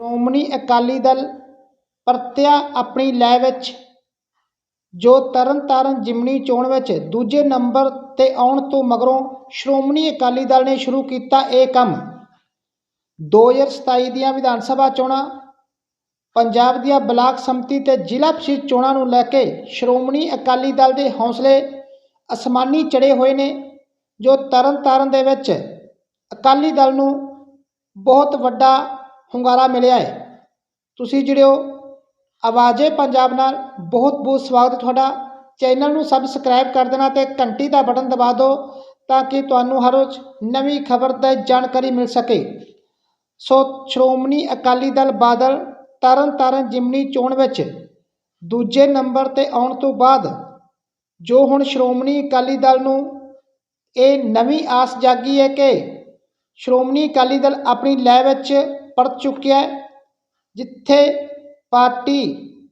ਸ਼੍ਰੋਮਣੀ ਅਕਾਲੀ ਦਲ ਪਰਤਿਆ ਆਪਣੀ ਲੈ ਵਿੱਚ, ਜੋ ਤਰਨਤਾਰਨ ਜਿਮਨੀ ਚੋਣ ਵਿੱਚ ਦੂਜੇ ਨੰਬਰ ਤੇ ਆਉਣ ਤੋਂ ਮਗਰੋਂ ਸ਼੍ਰੋਮਣੀ ਅਕਾਲੀ ਦਲ ਨੇ ਸ਼ੁਰੂ ਕੀਤਾ ਇਹ ਕੰਮ। 2027 ਦੀਆਂ ਵਿਧਾਨ ਸਭਾ ਚੋਣਾਂ, ਪੰਜਾਬ ਦੀਆਂ ਬਲਾਕ ਸੰਮਤੀ ਤੇ ਜ਼ਿਲ੍ਹਾ ਪ੍ਰੀਸ਼ਦ ਚੋਣਾਂ ਨੂੰ ਲੈ ਕੇ ਸ਼੍ਰੋਮਣੀ ਅਕਾਲੀ ਦਲ ਦੇ ਹੌਸਲੇ ਅਸਮਾਨੀ ਚੜੇ ਹੋਏ ਨੇ, ਜੋ ਤਰਨਤਾਰਨ ਦੇ ਵਿੱਚ ਅਕਾਲੀ ਦਲ ਨੂੰ ਬਹੁਤ ਵੱਡਾ ਹੁੰਗਾਰਾ ਮਿਲਿਆ ਹੈ। ਤੁਸੀਂ ਜਿਹੜਿਓ ਆਵਾਜ਼ੇ ਪੰਜਾਬ ਨਾਲ ਬਹੁਤ ਬਹੁਤ ਸਵਾਗਤ ਤੁਹਾਡਾ। ਚੈਨਲ ਨੂੰ ਸਬਸਕ੍ਰਾਈਬ ਕਰ ਦੇਣਾ ਤੇ ਘੰਟੀ ਦਾ ਬਟਨ ਦਬਾ ਦਿਓ ਤਾਂ ਕਿ ਤੁਹਾਨੂੰ ਹਰ ਰੋਜ਼ ਨਵੀਂ ਖਬਰ ਦੀ ਜਾਣਕਾਰੀ ਮਿਲ ਸਕੇ। ਸੋ ਸ਼੍ਰੋਮਣੀ ਅਕਾਲੀ ਦਲ ਬਾਦਲ ਤਰਨ ਤਾਰਨ ਜਿਮਨੀ ਚੋਣ ਵਿੱਚ ਦੂਜੇ ਨੰਬਰ ਤੇ ਆਉਣ ਤੋਂ ਬਾਅਦ ਜੋ ਹੁਣ ਸ਼੍ਰੋਮਣੀ ਅਕਾਲੀ ਦਲ ਨੂੰ ਇਹ ਨਵੀਂ ਆਸ ਜਾਗੀ ਹੈ ਕਿ ਸ਼੍ਰੋਮਣੀ ਅਕਾਲੀ ਦਲ ਆਪਣੀ ਲੈ ਵਿੱਚ ਪਰਤ ਚੁੱਕਿਆ ਜਿੱਥੇ ਪਾਰਟੀ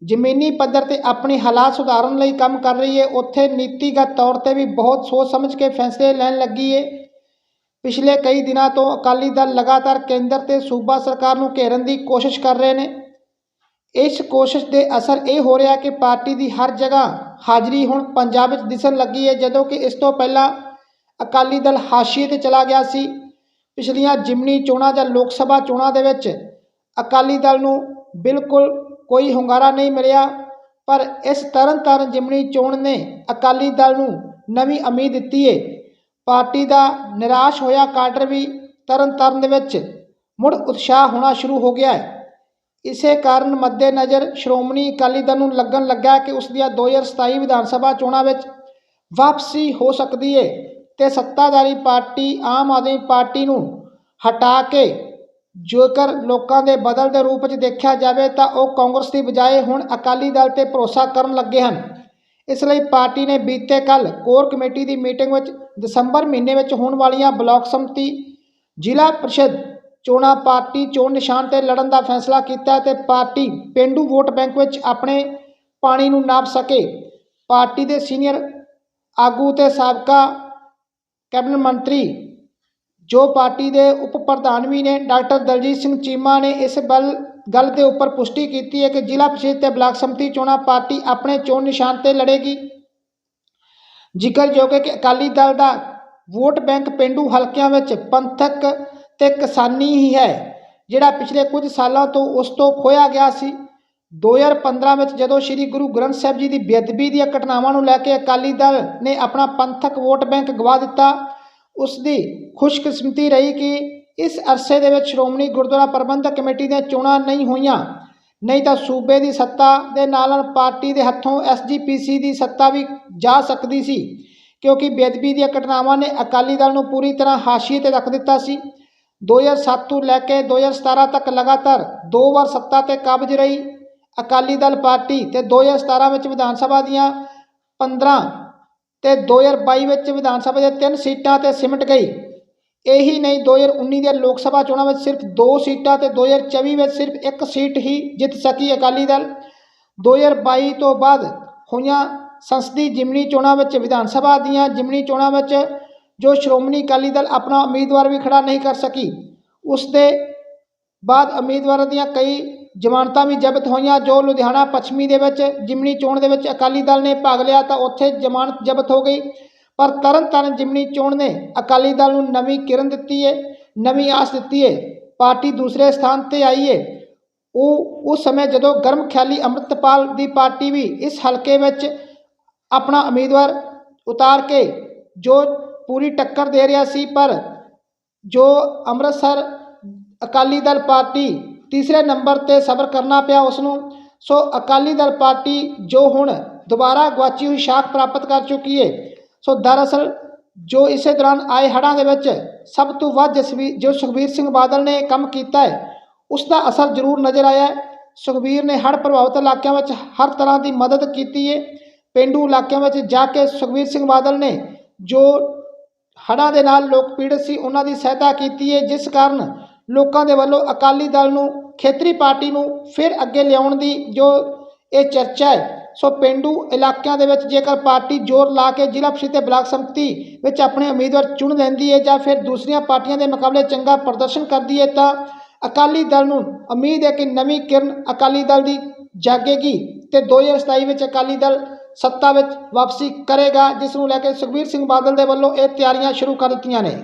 ਜ਼ਮੀਨੀ ਪੱਧਰ ਤੇ ਆਪਣੇ ਹਾਲਾਤ ਸੁਧਾਰਨ ਲਈ ਕੰਮ ਕਰ ਰਹੀ ਹੈ, ਉੱਥੇ ਨੀਤੀਗਤ ਤੌਰ ਤੇ ਵੀ ਬਹੁਤ ਸੋਚ ਸਮਝ ਕੇ ਫੈਸਲੇ ਲੈਣ ਲੱਗੀ ਹੈ। ਪਿਛਲੇ ਕਈ ਦਿਨਾਂ ਤੋਂ ਅਕਾਲੀ ਦਲ ਲਗਾਤਾਰ ਕੇਂਦਰ ਤੇ ਸੂਬਾ ਸਰਕਾਰ ਨੂੰ ਘੇਰਨ ਦੀ ਕੋਸ਼ਿਸ਼ ਕਰ ਰਹੇ ਨੇ। ਇਸ ਕੋਸ਼ਿਸ਼ ਦੇ ਅਸਰ ਇਹ ਹੋ ਰਿਹਾ ਕਿ ਪਾਰਟੀ ਦੀ ਹਰ ਜਗ੍ਹਾ ਹਾਜ਼ਰੀ ਹੁਣ ਪੰਜਾਬ ਵਿੱਚ ਦਿਸਣ ਲੱਗੀ ਹੈ, ਜਦੋਂ ਕਿ ਇਸ ਤੋਂ ਪਹਿਲਾਂ ਅਕਾਲੀ ਦਲ ਹਾਸ਼ੀਏ ਤੇ ਚਲਾ ਗਿਆ ਸੀ। ਪਿਛਲੀਆਂ ਜਿਮਨੀ ਚੋਣਾਂ ਜਾਂ ਲੋਕ ਸਭਾ ਚੋਣਾਂ ਦੇ ਵਿੱਚ ਅਕਾਲੀ ਦਲ ਨੂੰ ਬਿਲਕੁਲ ਕੋਈ ਹੁੰਗਾਰਾ ਨਹੀਂ ਮਿਲਿਆ, ਪਰ ਇਸ ਤਰਨ ਤਾਰਨ ਜਿਮਨੀ ਚੋਣ ਨੇ ਅਕਾਲੀ ਦਲ ਨੂੰ ਨਵੀਂ ਉਮੀਦ ਦਿੱਤੀ ਹੈ ਪਾਰਟੀ ਦਾ ਨਿਰਾਸ਼ ਹੋਇਆ ਕਾਡਰ ਵੀ ਤਰਨ ਤਾਰਨ ਦੇ ਵਿੱਚ ਮੁੜ ਉਤਸ਼ਾਹ ਹੋਣਾ ਸ਼ੁਰੂ ਹੋ ਗਿਆ ਹੈ। ਇਸੇ ਕਾਰਨ ਮੱਦੇਨਜ਼ਰ ਸ਼੍ਰੋਮਣੀ ਅਕਾਲੀ ਦਲ ਨੂੰ ਲੱਗਣ ਲੱਗਾ ਕਿ ਉਸ ਦੀਆਂ 2027 ਵਿਧਾਨ ਸਭਾ ਚੋਣਾਂ ਵਿੱਚ ਵਾਪਸੀ ਹੋ ਸਕਦੀ ਹੈ ਤੇ ਸੱਤਾਧਾਰੀ ਪਾਰਟੀ ਆਮ ਆਦਮੀ ਪਾਰਟੀ ਨੂੰ ਹਟਾ ਕੇ ਜੇਕਰ ਲੋਕਾਂ ਦੇ ਬਦਲ ਦੇ ਰੂਪ ਵਿੱਚ ਦੇਖਿਆ ਜਾਵੇ ਤਾਂ ਉਹ ਕਾਂਗਰਸ ਦੀ ਬਜਾਏ ਹੁਣ ਅਕਾਲੀ ਦਲ ਤੇ ਭਰੋਸਾ ਕਰਨ ਲੱਗੇ ਹਨ। ਇਸ ਲਈ ਪਾਰਟੀ ਨੇ ਬੀਤੇ ਕੱਲ ਕੋਰ ਕਮੇਟੀ ਦੀ ਮੀਟਿੰਗ ਵਿੱਚ ਦਸੰਬਰ ਮਹੀਨੇ ਵਿੱਚ ਹੋਣ ਵਾਲੀਆਂ ਬਲਾਕ ਸੰਮਤੀ, ਜ਼ਿਲ੍ਹਾ ਪ੍ਰੀਸ਼ਦ, ਚੋਣਾਂ ਪਾਰਟੀ, ਚੋਣ ਨਿਸ਼ਾਨ ਤੇ ਲੜਨ ਦਾ ਫੈਸਲਾ ਕੀਤਾ ਤੇ ਪਾਰਟੀ ਪਿੰਡੂ ਵੋਟ ਬੈਂਕ ਵਿੱਚ ਆਪਣੇ ਪਾਣੀ ਨੂੰ ਨਾਪ ਸਕੇ। ਪਾਰਟੀ ਦੇ ਸੀਨੀਅਰ ਆਗੂ ਤੇ ਸਾਬਕਾ ਕੈਬਨਿਟ ਮੰਤਰੀ ਜੋ ਪਾਰਟੀ ਦੇ ਉਪ ਪ੍ਰਧਾਨ ਵੀ ਨੇ ਡਾਕਟਰ ਦਲਜੀਤ ਸਿੰਘ ਚੀਮਾ ਨੇ ਇਸ ਬਲ, ਗੱਲ ਦੇ ਉੱਪਰ ਪੁਸ਼ਟੀ ਕੀਤੀ ਹੈ ਕਿ ਜ਼ਿਲ੍ਹਾ ਪ੍ਰੀਸ਼ਦ ਤੇ ਬਲਾਕ ਸੰਮਤੀ ਚੋਣਾਂ ਪਾਰਟੀ ਆਪਣੇ ਚੋਣ ਨਿਸ਼ਾਨ ਤੇ ਲੜੇਗੀ। ਜ਼ਿਕਰਯੋਗ ਹੈ ਕਿ ਅਕਾਲੀ ਦਲ ਦਾ ਵੋਟ ਬੈਂਕ ਪਿੰਡੂ ਹਲਕਿਆਂ ਵਿੱਚ ਪੰਥਕ ਤੇ ਕਿਸਾਨੀ ਹੀ ਹੈ, ਜਿਹੜਾ ਪਿਛਲੇ ਕੁਝ ਸਾਲਾਂ ਤੋਂ ਉਸ ਤੋਂ ਖੋਇਆ ਗਿਆ ਸੀ। 2015 ਵਿੱਚ ਜਦੋਂ ਸ੍ਰੀ ਗੁਰੂ ਗ੍ਰੰਥ ਸਾਹਿਬ ਜੀ ਦੀ ਬੇਅਦਬੀ ਦੀਆਂ ਘਟਨਾਵਾਂ ਨੂੰ ਲੈ ਕੇ ਅਕਾਲੀ ਦਲ ਨੇ ਆਪਣਾ ਪੰਥਕ ਵੋਟ ਬੈਂਕ ਗਵਾ ਦਿੱਤਾ, ਉਸ ਦੀ ਖੁਸ਼ਕਿਸਮਤੀ ਰਹੀ ਕਿ ਇਸ ਅਰਸੇ ਦੇ ਵਿੱਚ ਸ਼੍ਰੋਮਣੀ ਗੁਰਦੁਆਰਾ ਪ੍ਰਬੰਧਕ ਕਮੇਟੀ ਦੀਆਂ ਚੋਣਾਂ ਨਹੀਂ ਹੋਈਆਂ। ਨਹੀਂ ਤਾਂ ਸੂਬੇ ਦੀ ਸੱਤਾ ਦੇ ਨਾਲ ਨਾਲ ਪਾਰਟੀ ਦੇ ਹੱਥੋਂ ਐਸਜੀਪੀਸੀ ਦੀ ਸੱਤਾ ਵੀ ਜਾ ਸਕਦੀ ਸੀ, ਕਿਉਂਕਿ ਬੇਅਦਬੀ ਦੀਆਂ ਘਟਨਾਵਾਂ ਨੇ ਅਕਾਲੀ ਦਲ ਨੂੰ ਪੂਰੀ ਤਰ੍ਹਾਂ ਹਾਸ਼ੀਏ ਤੇ ਰੱਖ ਦਿੱਤਾ ਸੀ। 2007 ਤੋਂ ਲੈ ਕੇ 2017 ਤੱਕ ਲਗਾਤਾਰ ਦੋ ਵਾਰ ਸੱਤਾ ਤੇ ਕਾਬਜ ਰਹੀ। ਅਕਾਲੀ ਦਲ ਪਾਰਟੀ ਤੇ 2017 ਵਿੱਚ ਵਿਧਾਨ ਸਭਾ ਦੀਆਂ 15 ਤੇ 2022 ਵਿੱਚ ਵਿਧਾਨ ਸਭਾ ਦੀਆਂ ਤਿੰਨ ਸੀਟਾਂ ਤੇ ਸਿਮਟ ਗਈ। ਇਹੀ ਨਹੀਂ 2019 ਦੀਆਂ ਲੋਕ ਸਭਾ ਚੋਣਾਂ ਵਿੱਚ ਸਿਰਫ ਦੋ ਸੀਟਾਂ ਤੇ 2024 ਵਿੱਚ ਸਿਰਫ ਇੱਕ ਸੀਟ ਹੀ ਜਿੱਤ ਸਕੀ ਅਕਾਲੀ ਦਲ। 2022 ਤੋਂ ਬਾਅਦ ਹੋਈਆਂ ਸੰਸਦੀ ਜਿਮਨੀ ਚੋਣਾਂ ਵਿੱਚ ਵਿਧਾਨ ਸਭਾ ਦੀਆਂ ਜਿਮਨੀ ਚੋਣਾਂ ਵਿੱਚ ਜੋ ਸ਼੍ਰੋਮਣੀ ਅਕਾਲੀ ਦਲ ਆਪਣਾ ਉਮੀਦਵਾਰ ਵੀ ਖੜਾ ਨਹੀਂ ਕਰ ਸਕੀ ਉਸ ਦੇ ਬਾਅਦ ਉਮੀਦਵਾਰਾਂ ਦੀਆਂ ਕਈ ਜ਼ਮਾਨਤਾਂ ਵੀ ਜ਼ਬਤ ਹੋਈਆਂ, ਜੋ ਲੁਧਿਆਣਾ ਪੱਛਮੀ ਦੇ ਵਿੱਚ, ਜਿਮਨੀ ਚੋਣ ਦੇ ਵਿੱਚ ਅਕਾਲੀ ਦਲ ਨੇ ਭਾਗ ਲਿਆ ਤਾਂ ਉੱਥੇ ਜ਼ਮਾਨਤ ਜ਼ਬਤ ਹੋ ਗਈ। ਪਰ ਤਰਨ ਤਾਰਨ ਜਿਮਨੀ ਚੋਣ ਨੇ ਅਕਾਲੀ ਦਲ ਨੂੰ ਨਵੀਂ ਕਿਰਨ ਦਿੱਤੀ ਹੈ ਨਵੀਂ ਆਸ ਦਿੱਤੀ ਹੈ ਪਾਰਟੀ ਦੂਸਰੇ ਸਥਾਨ ਤੇ ਆਈ ਹੈ ਉਹ, ਉਸ ਸਮੇਂ ਜਦੋਂ ਗਰਮ ਖਿਆਲੀ ਅੰਮ੍ਰਿਤਪਾਲ ਦੀ ਪਾਰਟੀ ਵੀ ਇਸ ਹਲਕੇ ਵਿੱਚ ਆਪਣਾ ਉਮੀਦਵਾਰ ਉਤਾਰ ਕੇ ਜੋ ਪੂਰੀ ਟੱਕਰ ਦੇ ਰਿਹਾ ਸੀ, ਪਰ ਜੋ ਅੰਮ੍ਰਿਤਸਰ ਅਕਾਲੀ ਦਲ ਪਾਰਟੀ ਤੀਸਰੇ ਨੰਬਰ ਤੇ ਸਬਰ ਕਰਨਾ ਪਿਆ ਉਸ ਨੂੰ ਸੋ ਅਕਾਲੀ ਦਲ ਪਾਰਟੀ ਜੋ ਹੁਣ ਦੁਬਾਰਾ ਗਵਾਚੀ ਹੋਈ ਸ਼ਾਖ ਪ੍ਰਾਪਤ ਕਰ ਚੁੱਕੀ ਹੈ ਸੋ ਦਰਅਸਲ ਜੋ ਇਸੇ ਦੌਰਾਨ ਆਏ ਹੜ੍ਹਾਂ ਦੇ ਵਿੱਚ ਸਭ ਤੋਂ ਵੱਧ ਜਸਵੀਰ ਜੋ ਸੁਖਬੀਰ ਸਿੰਘ ਬਾਦਲ ਨੇ ਕੰਮ ਕੀਤਾ ਹੈ ਉਸ ਦਾ ਅਸਰ ਜ਼ਰੂਰ ਨਜ਼ਰ ਆਇਆ ਹੈ ਸੁਖਬੀਰ ਨੇ ਹੜ੍ਹ ਪ੍ਰਭਾਵਿਤ ਇਲਾਕਿਆਂ ਵਿੱਚ ਹਰ ਤਰ੍ਹਾਂ ਦੀ ਮਦਦ ਕੀਤੀ ਹੈ ਪਿੰਡੂ ਇਲਾਕਿਆਂ ਵਿੱਚ ਜਾ ਕੇ ਸੁਖਬੀਰ ਸਿੰਘ ਬਾਦਲ ਨੇ ਜੋ ਹੜ੍ਹਾਂ ਦੇ ਨਾਲ ਲੋਕ ਪੀੜਤ ਸੀ, ਉਹਨਾਂ ਦੀ ਸਹਾਇਤਾ ਕੀਤੀ ਹੈ ਜਿਸ ਕਾਰਨ ਲੋਕਾਂ ਦੇ ਵੱਲੋਂ ਅਕਾਲੀ ਦਲ ਨੂੰ, ਖੇਤਰੀ ਪਾਰਟੀ ਨੂੰ ਫਿਰ ਅੱਗੇ ਲਿਆਉਣ ਦੀ ਜੋ ਇਹ ਚਰਚਾ ਹੈ, ਸੋ ਪਿੰਡੂ ਇਲਾਕਿਆਂ ਦੇ ਵਿੱਚ ਜੇਕਰ ਪਾਰਟੀ ਜ਼ੋਰ ਲਾ ਕੇ ਜ਼ਿਲ੍ਹਾ ਪ੍ਰੀਸ਼ਦ ਤੇ ਬਲਾਕ ਸੰਮਤੀ ਵਿੱਚ ਆਪਣੇ ਉਮੀਦਵਾਰ ਚੁਣ ਲੈਂਦੀ ਹੈ ਜਾਂ ਫਿਰ ਦੂਸਰੀਆਂ ਪਾਰਟੀਆਂ ਦੇ ਮੁਕਾਬਲੇ ਚੰਗਾ ਪ੍ਰਦਰਸ਼ਨ ਕਰਦੀ ਹੈ, ਤਾਂ ਅਕਾਲੀ ਦਲ ਨੂੰ ਉਮੀਦ ਹੈ ਕਿ ਨਵੀਂ ਕਿਰਨ ਅਕਾਲੀ ਦਲ ਦੀ ਜਾਗੇਗੀ ਤੇ 2027 ਵਿੱਚ ਅਕਾਲੀ ਦਲ ਸੱਤਾ ਵਿੱਚ ਵਾਪਸੀ ਕਰੇਗਾ, ਜਿਸ ਨੂੰ ਲੈ ਕੇ ਸੁਖਬੀਰ ਸਿੰਘ ਬਾਦਲ ਦੇ ਵੱਲੋਂ ਇਹ ਤਿਆਰੀਆਂ ਸ਼ੁਰੂ ਕਰ ਦਿੱਤੀਆਂ ਨੇ।